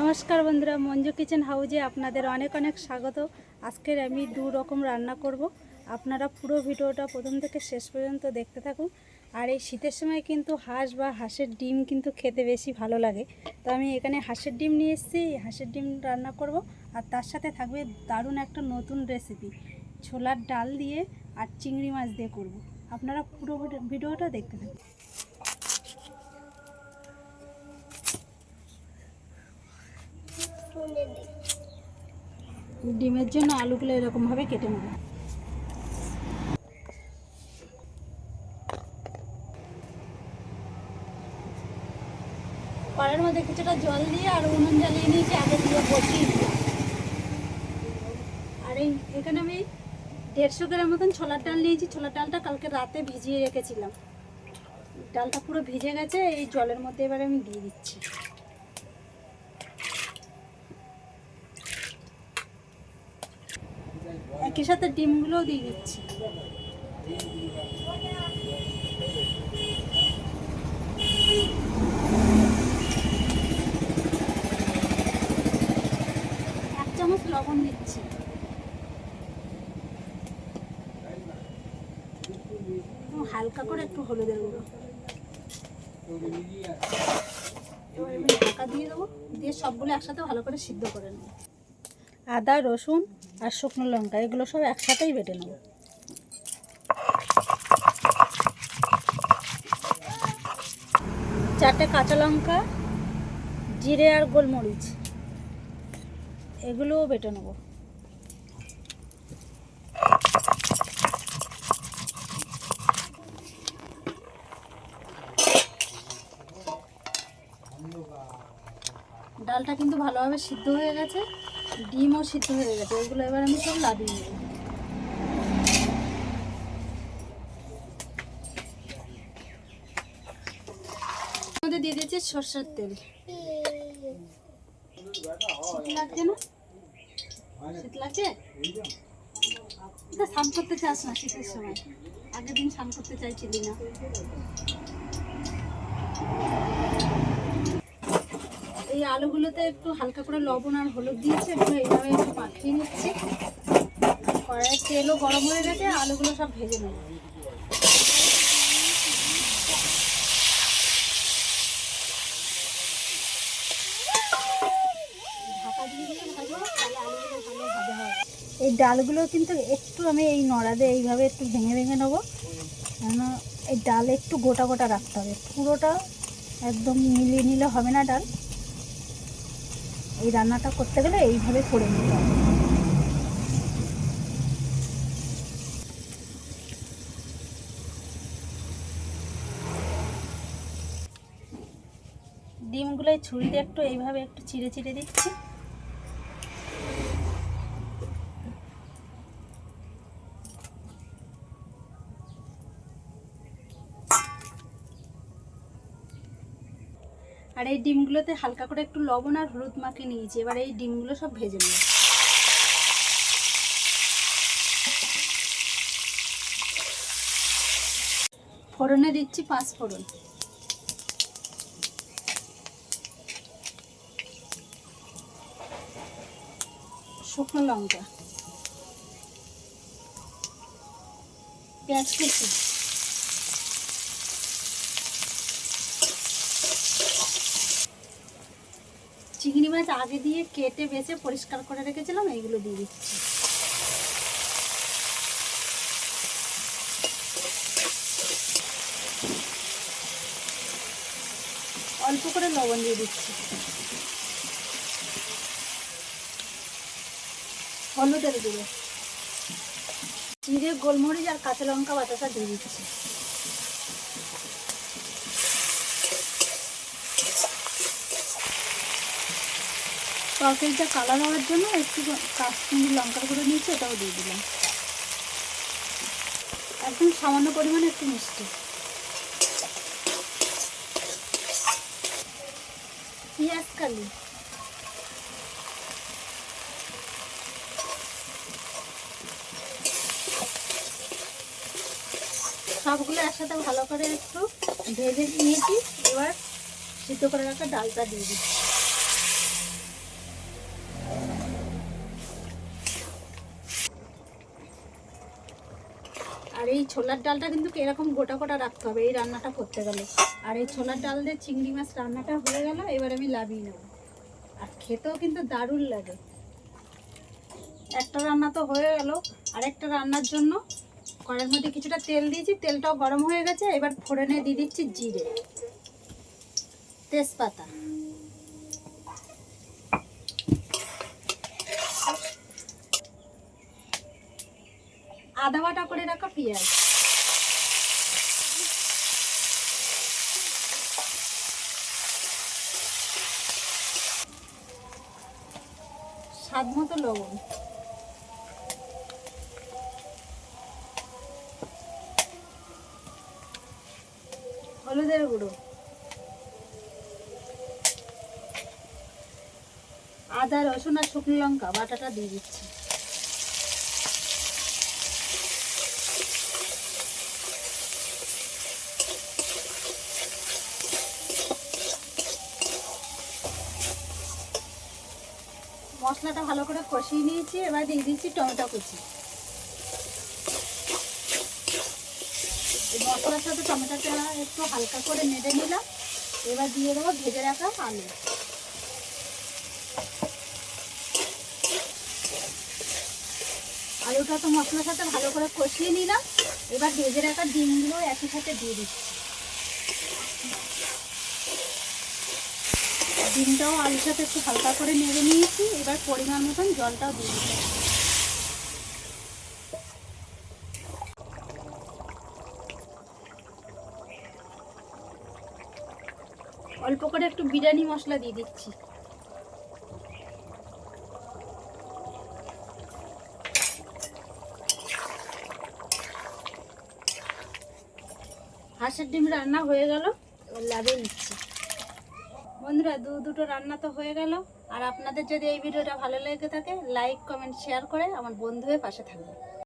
নমস্কার বন্ধুরা, মঞ্জু কিচেন হাউজে আপনাদের অনেক অনেক স্বাগত। আজকের আমি দু রকম রান্না করব। আপনারা পুরো ভিডিওটা প্রথম থেকে শেষ পর্যন্ত দেখতে থাকুন। আর এই শীতের সময় কিন্তু হাঁস বা হাঁসের ডিম কিন্তু খেতে বেশি ভালো লাগে। তো আমি এখানে হাঁসের ডিম নিয়ে এসেছি, হাঁসের ডিম রান্না করব। আর তার সাথে থাকবে দারুণ একটা নতুন রেসিপি ছোলার ডাল দিয়ে আর চিংড়ি মাছ দিয়ে করব। আপনারা পুরো ভিডিওটা দেখতে থাকুন। ডিমের জন্য আলুগুলো এরকমভাবে কেটে নেব। কড়াইয়ের মধ্যে কিছুটা জল দিয়ে আর উনুন জ্বালিয়ে নিয়েছি আগে দিয়ে বসিয়ে আর এই এখানে আমি দেড়শো গ্রাম মতন ছোলার ডাল নিয়েছি। ছোলার ডালটা কালকে রাতে ভিজিয়ে রেখেছিলাম। ডালটা পুরো ভিজে গেছে এই জলের মধ্যে এবার আমি দিয়ে দিচ্ছি। একই সাথে ডিমগুলোও দিয়ে দিচ্ছি। এক চামচ লবণ দিচ্ছি। হালকা করে একটু হলুদের গুঁড়ো। ঢাকা দিয়ে দেবো, দিয়ে সবগুলো একসাথে ভালো করে সিদ্ধ করে নেব। আদা, রসুন আর শুকনো লঙ্কা, এগুলো সব একসাথেই বেটে নেব। চারটে কাঁচা লঙ্কা, জিরে আর গোলমরিচ, এগুলোও বেটে নেব। ডালটা কিন্তু ভালোভাবে সিদ্ধ হয়ে গেছে। ডিমও সিদ্ধ হয়ে গেছে ওইগুলো এবার আমি সব লাভিয়ে নেব। মধ্যে দিয়ে দিয়েছি সর্ষের তেল। শীত লাগছে না? শীত লাগছে এটা স্নান করতে চাস না শীতের সময়? আগের দিন স্নান করতে চাইছিলি না। এই আলুগুলোতে একটু হালকা করে লবণ আর হলুদ দিয়েছি, একটু এইভাবে একটু মাখিয়ে নিচ্ছি। কড়াইয়ের তেলও গরম হয়ে গেছে, আলুগুলো সব ভেজে নেব। এই ডালগুলো কিন্তু একটু আমি এই নড়াদে এইভাবে একটু ভেঙে ভেঙে নেব কেন এই ডাল একটু গোটা গোটা রাখতে হবে। পুরোটা একদম মিলিয়ে নিলে হবে না ডাল। এই রান্নাটা করতে গেলে এইভাবে করে নিতে হবে। ডিমগুলো ছুরিতে একটু এইভাবে একটু চিড়ে চিড়ে দিচ্ছি। আর এই ডিমগুলোতে হালকা করে একটু লবণ আর হলুদ মাখিয়ে নিয়েছি। এবার এই ডিমগুলো সব ভেজে নেব। ফোড়নে দিচ্ছি পাঁচ ফোড়ন। শুকনো লঙ্কা। পেঁয়াজ কুচি। চিংড়ি মাছ আগে দিয়ে কেটে, বেছে, পরিষ্কার করে রেখেছিলাম, এইগুলো দিয়ে দিচ্ছি। অল্প করে লবণ দিয়ে দিচ্ছি। হলুদের গুঁড়ো। জিরে, গোলমরিচ আর কাঁচা লঙ্কা বাতাসা দিয়ে দিচ্ছি। তরকারিটা কালার হওয়ার জন্য একটু কাশ্মীরি লঙ্কার গুঁড়ো নিয়েছি, ওটাও দিয়ে দিলাম। একদম সামান্য পরিমাণে একটু মিষ্টি। পেঁয়াজ কালি। সবগুলো একসাথে ভালো করে একটু ভেজে নিয়েছি, এবার সিদ্ধ করে রাখা ডালটা দিয়ে দিচ্ছি। এই ছোলার ডালটা কিন্তু এরকম গোটা গোটা রাখতে হবে, এই রান্নাটা করতে গেলে। আর এই ছোলার ডাল দিয়ে চিংড়ি মাছ রান্নাটা হয়ে গেল, এবার আমি লাভিয়ে নেব। আর খেতেও কিন্তু দারুণ লাগে। একটা রান্না তো হয়ে গেল আরেকটা রান্নার জন্য কড়াইয়ের মধ্যে কিছুটা তেল দিয়েছি, তেলটাও গরম হয়ে গেছে, এবার ফোড়নে দিয়ে দিচ্ছি জিরে। তেজপাতা। আদা বাটা করে রাখা পেঁয়াজ। স্বাদ মতো লবণ। হলুদের গুঁড়ো। আদা, রসুন আর শুকনো লঙ্কা, বাটাটা দিয়ে দিচ্ছি। মশলাটা ভালো করে কষিয়ে নিয়েছি, এবার দিয়ে দিচ্ছি টমেটো কুচি। মশলার সাথে টমেটোটা একটু হালকা করে নেড়ে নিলাম। এবার দিয়ে দেবো ভেজে রাখা আলু। আলুটা তো মশলার সাথে ভালো করে কষিয়ে নিলাম। এবার ভেজে রাখা ডিমগুলো একই সাথে দিয়ে দিচ্ছি। ডিমটাও আলুর সাথে একটু হালকা করে নেড়ে নিয়েছি। এবার পরিমাণ মতন জলটাও দিয়ে দিতে অল্প করে একটু বিরিয়ানি মশলা দিয়ে দিচ্ছি। হাঁসের ডিম রান্না হয়ে গেল, এবার নিচ্ছি। বন্ধুরা, দু দুটো রান্না তো হয়ে গেল। আর আপনাদের যদি এই ভিডিওটা ভালো লেগে থাকে লাইক কমেন্ট শেয়ার করে আমার বন্ধু হয়ে পাশে থাকবে